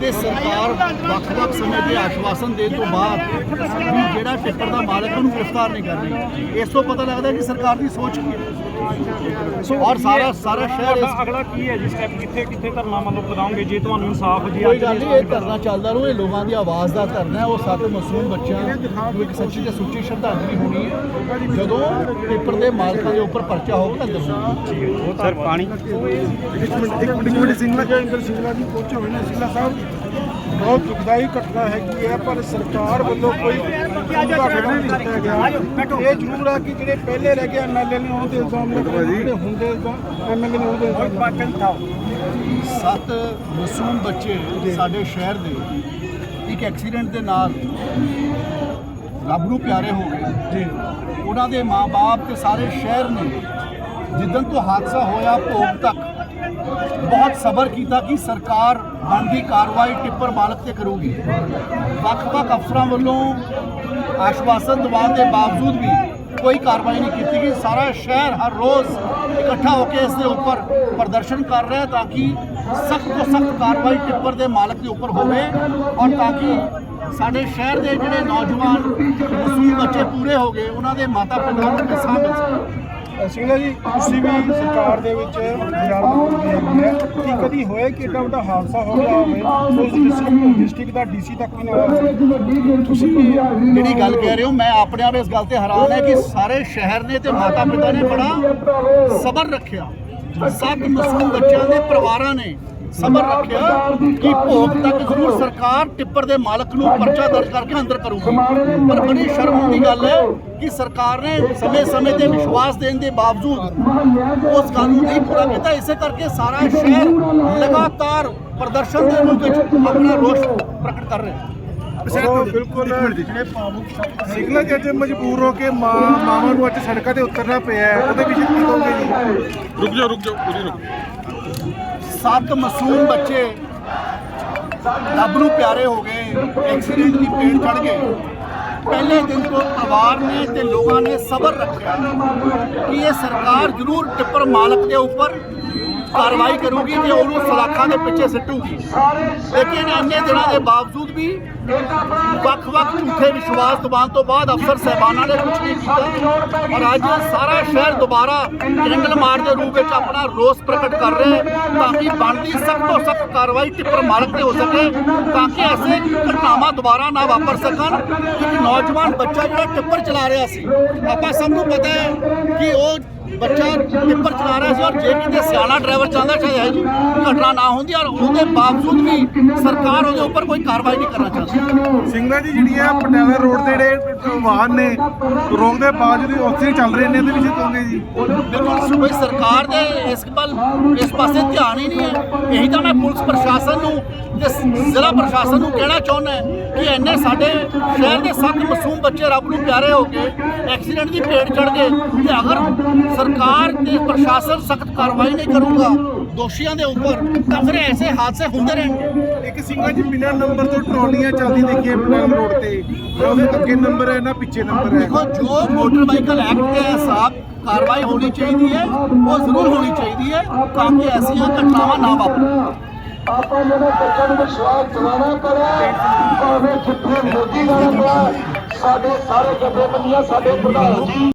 ਤੇ ਸਰਕਾਰ ਵੱਖ-ਵੱਖ ਸਮੇਂ ਦੇ ਆਸ਼ਵਾਸਨ ਦੇਣ ਤੋਂ ਬਾਅਦ ਵੀ ਜਿਹੜਾ ਟਿੱਪਰ ਦਾ ਮਾਲਕ ਉਹਨੂੰ ਗ੍ਰਿਫਤਾਰ ਨਹੀਂ ਕਰ ਰਹੀ ਇਸ ਤੋਂ ਪਤਾ ਲੱਗਦਾ ਕਿ ਸਰਕਾਰ ਦੀ ਸੋਚ ਕੀ ਹੈ ਔਰ ਸਾਰਾ ਸਾਰਾ ਸ਼ਹਿਰ ਇਸ ਅਗਲਾ ਕੀ ਹੈ ਜੀ ਸਟੈਪ ਕਿੱਥੇ ਕਿੱਥੇ ਧਰਨਾ ਮਤਲਬ ਲਗਾਓਗੇ ਜੇ ਤੁਹਾਨੂੰ ਇਨਸਾਫ ਜੀ ਕੋਈ ਅੱਜ ਗੱਲ ਨਹੀਂ ਇਹ ਧਰਨਾ ਚੱਲਦਾ ਰਹੂ ਇਹ ਲੋਕਾਂ ਦੀ ਆਵਾਜ਼ ਦਾ ਧਰਨਾ ਹੈ ਉਹ ਸੱਤ ਮਾਸੂਮ ਬੱਚਿਆਂ ਨੂੰ ਇੱਕ ਸੱਚੀ ਤੇ ਸੁੱਚੀ ਸ਼ਰਧਾਂਜਲੀ ਹੋਣੀ ਹੈ ਜਦੋਂ ਪੇਪਰ ਦੇ ਮਾਲਕਾਂ ਦੇ ਉੱਪਰ ਪਰਚਾ ਹੋਊਗਾ ਅੰਦਰ ਹੋਊਗਾ ਸਰ ਪਾਣੀ ਇੱਕ ਮਿੰਟ ਇੱਕ ਮਿੰਟ ਇੱਕ ਮਿੰਟ ਸਿੰਗਲਾ ਜੀ ਅੰਦਰ ਸਿੰਗਲਾ ਜੀ ਪਹੁੰਚੇ ਹੋਏ ਨੇ ਸਿੰਗਲਾ ਸਾਹਿਬ ਬਹੁਤ ਦੁਖਦਾਈ ਘਟਨਾ ਹੈਗੀ ਹੈ ਪਰ ਸਰਕਾਰ ਵੱਲੋਂ ਕੋਈ ਪੂਰਾ ਖੜਾ ਨਹੀਂ ਦਿੱਤਾ ਗਿਆ। ਇਹ ਜ਼ਰੂਰ ਆ ਕਿ ਜਿਹੜੇ ਪਹਿਲੇ ਰਹਿ ਗਏ ਐਮਐਲਏ ਨੇ ਉਹਦੇ ਇਲਜ਼ਾਮ ਲੱਗੇ ਜਿਹੜੇ ਹੁੰਦੇ ਐਮਐਲਏ ਨੇ ਉਹਦੇ ਇਲਜ਼ਾਮ ਸੱਤ ਮਾਸੂਮ ਬੱਚੇ ਸਾਡੇ ਸ਼ਹਿਰ ਦੇ ਇੱਕ ਐਕਸੀਡੈਂਟ ਦੇ ਨਾਲ ਰੱਬ ਨੂੰ ਪਿਆਰੇ ਹੋ ਗਏ। ਜੀ। ਉਹਨਾਂ ਦੇ ਮਾਪੇ ਤੇ ਸਾਰੇ ਸ਼ਹਿਰ ਨੇ ਜਿੱਦਣ ਤੋਂ ਹਾਦਸਾ ਹੋਇਆ ਭੋਗ ਤੱਕ ਬਹੁਤ ਸਬਰ ਕੀਤਾ ਕਿ ਸਰਕਾਰ ਬਣਦੀ ਕਾਰਵਾਈ ਟਿੱਪਰ ਮਾਲਕ ਤੇ ਕਰੂਗੀ। ਵੱਖ-ਵੱਖ ਅਫਸਰਾਂ ਵੱਲੋਂ ਆਸ਼ਵਾਸਨ ਦਿਵਾਉਣ ਦੇ ਬਾਵਜੂਦ ਵੀ ਕੋਈ ਕਾਰਵਾਈ ਨਹੀਂ ਕੀਤੀ ਗਈ। ਸਾਰਾ ਸ਼ਹਿਰ ਹਰ ਰੋਜ਼ ਇਕੱਠਾ ਹੋ ਕੇ ਇਸ ਦੇ ਉੱਪਰ ਪ੍ਰਦਰਸ਼ਨ ਕਰ ਰਿਹਾ ਤਾਂ ਕਿ ਸਖਤ ਤੋਂ ਸਖਤ ਕਾਰਵਾਈ ਟਿੱਪਰ ਦੇ ਮਾਲਕ ਦੇ ਉੱਪਰ ਹੋਵੇ ਔਰ ਤਾਂ ਕਿ ਸਾਡੇ ਸ਼ਹਿਰ ਦੇ ਜਿਹੜੇ ਨੌਜਵਾਨ ਮਾਸੂਮ ਬੱਚੇ ਪੂਰੇ ਹੋ ਗਏ, ਉਹਨਾਂ ਦੇ ਮਾਤਾ ਪਿਤਾ ਨੂੰ ਇਨਸਾਫ ਮਿਲ ਸਕੇ। ਸਿੰਗਲਾ ਜੀ ਤੁਸੀਂ ਵੀ ਸਰਕਾਰ ਦੇ ਵਿੱਚ ਗੁਜ਼ਾਰਾ ਹੈ ਕਿ ਕਦੀ ਹੋਇਆ ਕਿ ਏਡਾ ਵੱਡਾ ਹਾਦਸਾ ਹੋ ਗਿਆ ਹੋਵੇ ਉਸ ਡਿਸਟ੍ਰਿਕਟ ਡਿਸਟ੍ਰਿਕਟ ਦਾ ਡੀਸੀ ਤੱਕ ਵੀ ਨਾ ਹੋਇਆ ਤੁਸੀਂ ਜਿਹੜੀ ਗੱਲ ਕਹਿ ਰਹੇ ਹੋ, ਮੈਂ ਆਪਣੇ ਆਪ ਇਸ ਗੱਲ ਤੇ ਹੈਰਾਨ ਹੈ ਕਿ ਸਾਰੇ ਸ਼ਹਿਰ ਨੇ ਤੇ ਮਾਤਾ ਪਿਤਾ ਨੇ ਬੜਾ ਸਬਰ ਰੱਖਿਆ। ਸਭ ਮਾਸੂਮ ਬੱਚਿਆਂ ਦੇ ਪਰਿਵਾਰਾਂ ਨੇ ਸਬਰ ਰੱਖਿਆ ਕਿ ਭੋਗ ਤੱਕ ਜ਼ਰੂਰ ਸਰਕਾਰ ਟਿੱਪਰ ਦੇ ਮਾਲਕ ਨੂੰ ਪਰਚਾ ਦਰਜ ਕਰਕੇ ਅੰਦਰ ਕਰੂਗੀ। ਪਰ ਬੜੀ ਸ਼ਰਮ ਦੀ ਗੱਲ ਹੈ ਕਿ ਸਰਕਾਰ ਨੇ ਸਮੇਂ-ਸਮੇਂ ਤੇ ਵਿਸ਼ਵਾਸ ਦੇਣ ਦੇ ਬਾਵਜੂਦ ਉਸ ਗੱਲ ਨੂੰ ਨਹੀਂ ਪੂਰਾ ਕੀਤਾ। ਇਸੇ ਕਰਕੇ ਸਾਰਾ ਸ਼ਹਿਰ ਲਗਾਤਾਰ ਪ੍ਰਦਰਸ਼ਨ ਦੇ ਰੂਪ ਵਿੱਚ ਆਪਣਾ ਰੋਸ ਪ੍ਰਗਟ ਕਰ ਰਿਹਾ ਹੈ। ਬਿਲਕੁਲ ਜਿਹੜੇ ਸਿੰਗਲਾ ਜੀ ਅੱਜ ਮਜਬੂਰ ਹੋ ਕੇ ਮਾਂ ਮਾਵਾਂ ਨੂੰ ਅੱਜ ਸੜਕਾਂ ਤੇ ਉਤਰਨਾ ਪਿਆ ਹੈ। ਉਹਦੇ ਵਿੱਚ ਕੀ ਕਹੋਗੇ ਜੀ? ਰੁਕ ਜਾਓ ਰੁਕ ਜਾਓ ਪੂਰੀ ਰੁਕ ਸੱਤ ਮਾਸੂਮ ਬੱਚੇ ਰੱਬ ਨੂੰ ਪਿਆਰੇ ਹੋ ਗਏ ਐਕਸੀਡੈਂਟ ਦੀ ਪੇੜ ਚੜ ਗਏ। ਪਹਿਲੇ ਦਿਨ ਤੋਂ ਪਰਿਵਾਰ ਨੇ ਤੇ ਲੋਕਾਂ ਨੇ ਸਬਰ ਰੱਖਿਆ ਕਿ ਇਹ ਸਰਕਾਰ ਜ਼ਰੂਰ ਟਿੱਪਰ ਮਾਲਕ ਦੇ ਉੱਪਰ ਕਾਰਵਾਈ ਕਰੂਗੀ ਤੇ ਉਹਨੂੰ ਸਲਾਖਾਂ ਦੇ ਪਿੱਛੇ ਸਿੱਟੂਗੀ। ਲੇਕਿਨ ਇੰਨੇ ਦਿਨਾਂ ਦੇ ਬਾਵਜੂਦ ਵੀ ਵੱਖ-ਵੱਖ ਝੂਠੇ ਵਿਸ਼ਵਾਸ ਦਬਾਨ ਤੋਂ ਬਾਅਦ ਅਫਸਰ ਸਹਿਬਾਨਾਂ ਨੇ ਕੁਝ ਨਹੀਂ ਕੀਤਾ। ਔਰ ਅੱਜ ਸਾਰਾ ਸ਼ਹਿਰ ਦੁਬਾਰਾ ਜੰਗਲ ਮਾਰ ਦੇ ਰੂਪ ਵਿੱਚ ਆਪਣਾ ਰੋਸ ਪ੍ਰਗਟ ਕਰ ਰਿਹਾ ਹੈ ਤਾਂ ਕਿ ਬਣਦੀ ਸਖਤ ਤੋਂ ਸਖਤ ਕਾਰਵਾਈ ਟਿੱਪਰ ਮਾਲਕ ਤੇ ਹੋ ਸਕੇ ਤਾਂ ਕਿ ਐਸੇ ਘਟਨਾਵਾਂ ਦੁਬਾਰਾ ਨਾ ਵਾਪਰ ਸਕਣ। ਇੱਕ ਨੌਜਵਾਨ ਬੱਚਾ ਜਿਹੜਾ ਟਿੱਪਰ ਚਲਾ ਰਿਹਾ ਸੀ। ਆਪਾਂ ਸਭ ਨੂੰ ਪਤਾ ਹੈ ਕਿ ਉਹ ਬੱਚਾ ਟਿੱਪਰ ਚਲਾ ਰਿਹਾ ਸੀ ਔਰ ਜੇ ਕਿਤੇ ਸਿਆਣਾ ਡਰਾਈਵਰ ਚਾਹੁੰਦਾ ਸ਼ਾਇਦ ਇਹ ਜੀ ਘਟਨਾ ਨਾ ਹੁੰਦੀ ਔਰ ਉਹਦੇ ਬਾਵਜੂਦ ਵੀ ਸਰਕਾਰ ਉਹਦੇ ਉੱਪਰ ਕੋਈ ਕਾਰਵਾਈ ਨਹੀਂ ਕਰਨਾ ਚਾਹੁੰਦੀ। ਸਿੰਗਲਾ ਜੀ ਜਿਹੜੀਆਂ ਪਟਿਆਲਾ ਰੋਡ ਤੇ ਜਿਹੜੇ ਵਾਹਨ ਨੇ ਰੋਕ ਦੇ ਬਾਵਜੂਦ ਵੀ ਉੱਥੇ ਹੀ ਚੱਲ ਰਹੇ ਨੇ ਇਹਦੇ ਵਿੱਚ ਕਹੋਗੇ ਜੀ? ਬਿਲਕੁਲ ਕੋਈ ਸਰਕਾਰ ਦੇ ਇਸ ਵੱਲ ਇਸ ਪਾਸੇ ਧਿਆਨ ਹੀ ਨਹੀਂ ਹੈ। ਇਹੀ ਤਾਂ ਮੈਂ ਪੁਲਿਸ ਪ੍ਰਸ਼ਾਸਨ ਨੂੰ ਤੇ ਜ਼ਿਲ੍ਹਾ ਪ੍ਰਸ਼ਾਸਨ ਨੂੰ ਕਹਿਣਾ ਚਾਹੁੰਦਾ ਕਿ ਇੰਨੇ ਸਾਡੇ ਸ਼ਹਿਰ ਦੇ ਸੱਤ ਮਾਸੂਮ ਬੱਚੇ ਰੱਬ ਨੂੰ ਪਿਆਰੇ ਹੋ ਕੇ ਐਕਸੀਡੈਂਟ ਦੀ ਭੇਟ ਚੜ ਗਏ ਤੇ ਅਗਰ ਸਰਕਾਰ ਤੇ ਪ੍ਰਸ਼ਾਸਨ ਸਖਤ ਕਾਰਵਾਈ ਨਹੀਂ ਕਰੂਗਾ। ਦੋਸ਼ੀਆਂ ਦੇ ਉੱਪਰ ਤਾਂ ਫਿਰ ਐਸੇ ਹਾਦਸੇ ਹੁੰਦੇ ਰਹਿਣਗੇ। ਇੱਕ ਸਿੰਗਲਾ ਜੀ ਬਿਨਾਂ ਨੰਬਰ ਤੋਂ ਟਰਾਲੀਆਂ ਚੱਲਦੀ ਦੇਖੀਏ ਪਟਿਆਲਾ ਰੋਡ ਤੇ। ਉਹਦੇ ਅੱਗੇ ਨੰਬਰ ਹੈ ਨਾ ਪਿੱਛੇ ਨੰਬਰ ਹੈ। ਦੇਖੋ ਜੋ ਮੋਟਰ ਵਾਹੀਕਲ ਐਕਟ ਦੇ ਹਿਸਾਬ ਕਾਰਵਾਈ ਹੋਣੀ ਚਾਹੀਦੀ ਹੈ ਉਹ ਜ਼ਰੂਰ ਹੋਣੀ ਚਾਹੀਦੀ ਹੈ ਤਾਂ ਕਿ ਐਸੀਆਂ ਘਟਨਾਵਾਂ ਨਾ ਵਾਪਰਨ। ਆਪਾਂ ਜਿਹੜੇ ਬੱਚਿਆਂ ਨੂੰ ਵਿਸ਼ਵਾਸ ਦਿਵਾਉਣਾ ਕਰੇ ਭਾਵੇਂ ਜਿੱਥੇ ਮੋਦੀ ਨਾਲ ਸਾਡੇ ਸਾਰੇ ਜਥੇਬੰਦੀਆਂ ਸਾਡੇ ਪ੍ਰਧਾਨ ਜੀ।